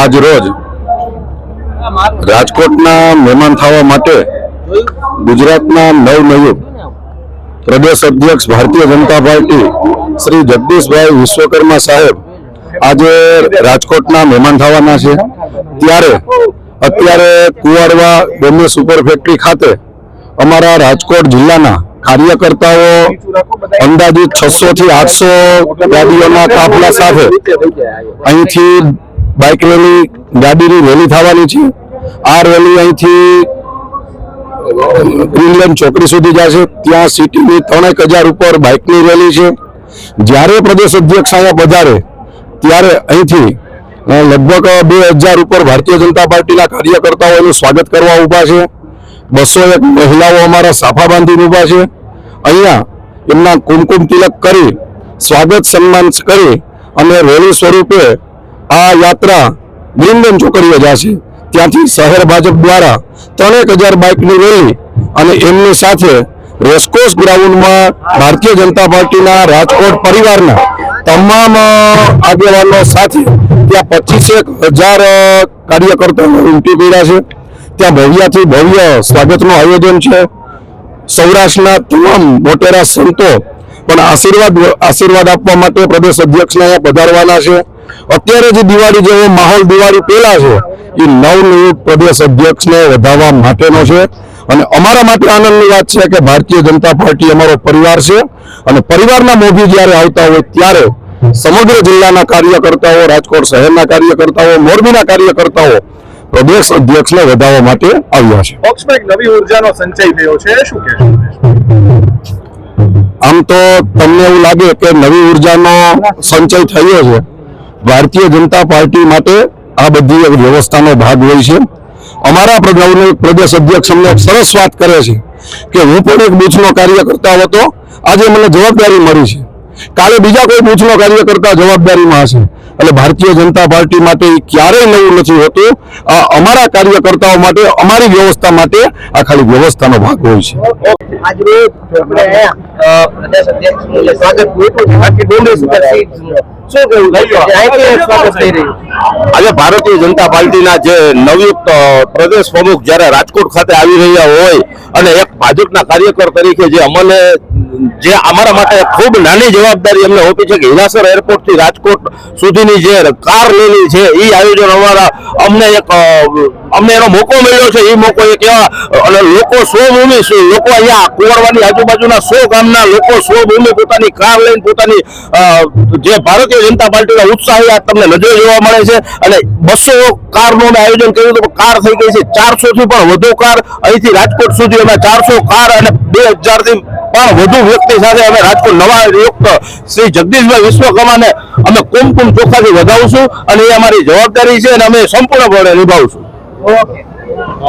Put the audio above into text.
આજ રોજ રાજકોટના મહેમાન થવા માટે ગુજરાતના નવનિયુક્ત પ્રદેશ અધ્યક્ષ ભારતીય જનતા પાર્ટી શ્રી જગદીશભાઈ વિશ્વકર્મા સાહેબ આજે રાજકોટના મહેમાન થવાના છે. ત્યારે અત્યારે કુવાડવા બોમ્બે સુપર ફેક્ટરી ખાતે અમારા રાજકોટ જિલ્લાના કાર્યકર્તાઓ અંદાજિત છસો થી આઠસો ગાડીઓના કાફલા સાથે અહીંથી બાઇક રેલી, ગાડીની રેલી થવાની છે. આ રેલી અહીંથી ગ્રીનલેન્ડ ચોકડી સુધી જશે. ત્યાં સિટીની ત્રણેક હજાર ઉપર બાઇકની રેલી છે. જ્યારે પ્રદેશ અધ્યક્ષ અહીંયા પધારે, ત્યારે અહીંથી લગભગ બે હજાર ઉપર ભારતીય જનતા પાર્ટીના કાર્યકર્તાઓ એનું સ્વાગત કરવા ઊભા છે. બસો એક મહિલાઓ અમારા સાફા બાંધીને ઊભા છે. અહીંયા એમના કુમકુમ તિલક કરી સ્વાગત સન્માન કરી અને રેલી સ્વરૂપે આ યાત્રા ગ્રીનલેન્ડ ચોકડીએ જશે. ત્યાંથી શહેર ભાજપ દ્વારા ત્રણેક હજાર બાઇકની રેલી અને એમની સાથે રેસકોર્સ ગ્રાઉન્ડમાં ભારતીય જનતા પાર્ટીના રાજકોટ પરિવારના તમામ આગેવાનો સાથે ત્યાં પચીસેક હજાર કાર્યકર્તાઓ ઉમટી પડ્યા છે. ત્યાં ભવ્યાથી ભવ્ય સ્વાગતનું આયોજન છે. સૌરાષ્ટ્રના તમામ મોટેરા સંતો પણ આશીર્વાદ આશીર્વાદ આપવા માટે પ્રદેશ અધ્યક્ષને અહીંયા પધારવાના છે. અત્યારે જે દિવાળી જેવો માહોલ દિવાળી પહેલા છે એ નવનિયુક્ત પ્રદેશ અધ્યક્ષને વધાવવા માટેનો છે. અને અમારા માટે આનંદની વાત છે કે ભારતીય જનતા પાર્ટી અમારો પરિવાર છે. અને પરિવારના મોભી જ્યારે આવતા હોય ત્યારે સમગ્ર જિલ્લાના કાર્યકર્તાઓ રાજકોટ શહેરના કાર્યકર્તાઓ મોરબીના કાર્યકર્તાઓ પ્રદેશ અધ્યક્ષને વધાવવા માટે આવ્યા છે. પક્ષમાં નવી ઉર્જાનો સંચય થયો છે. શું કહેશો આમ તો તમને એવું લાગે કે નવી ઉર્જાનો સંચય થયો છે. ભારતીય જનતા પાર્ટી માટે આ બધી વ્યવસ્થાનો ભાગ હોય છે. અમારા પ્રદેશ અધ્યક્ષ અમને સરસ વાત કરે છે કે હું પણ એક બૂથનો કાર્યકર્તા હતો. આજે મને જવાબદારી મળી છે. કાલે બીજા કોઈ બૂથનો કાર્યકર્તા જવાબદારીમાં હશે. એટલે ભારતીય જનતા પાર્ટી માટે ક્યારેય નવું નથી હોતું. અમારા કાર્યકર્તાઓ માટે, અમારી વ્યવસ્થા માટે આ ખાલી વ્યવસ્થાનો ભાગ હોય છે. આજે ભારતીય જનતા પાર્ટીના જે નવયુક્ત પ્રદેશ પ્રમુખ જ્યારે રાજકોટ ખાતે આવી રહ્યા હોય અને એક ભાજપના કાર્યકર તરીકે જે અમને જે અમારા માટે ખૂબ નાની જવાબદારી અમને આપી છે કે હિરાસર એરપોર્ટથી રાજકોટ સુધીની જે કાર લેલી છે એ આયોજન અમારા અમને એક અમને એનો મોકો મળ્યો છે. એ મોકો એક એવા, અને લોકો સ્વભૂમિ લોકો અહીંયા કુંવરવાની આજુબાજુના સો ગામના લોકો સ્વભૂમિ પોતાની કાર લઈને પોતાની જે ભારતીય જનતા પાર્ટીના ઉત્સાહ તમને નજરે જોવા મળે છે. અને બસો કારનું આયોજન કર્યું હતું. કાર થઈ ગઈ છે ચારસો થી પણ વધુ કાર. અહીંથી રાજકોટ સુધી અમે ચારસો કાર અને બે હજારથી પણ વધુ વ્યક્તિ સાથે અમે રાજકોટ નવા યુક્ત શ્રી જગદીશભાઈ વિશ્વકર્માને અમે કુમકુમ ચોખાથી વધાવશું અને એ અમારી જવાબદારી છે અને અમે સંપૂર્ણપણે નિભાવશું ઓકે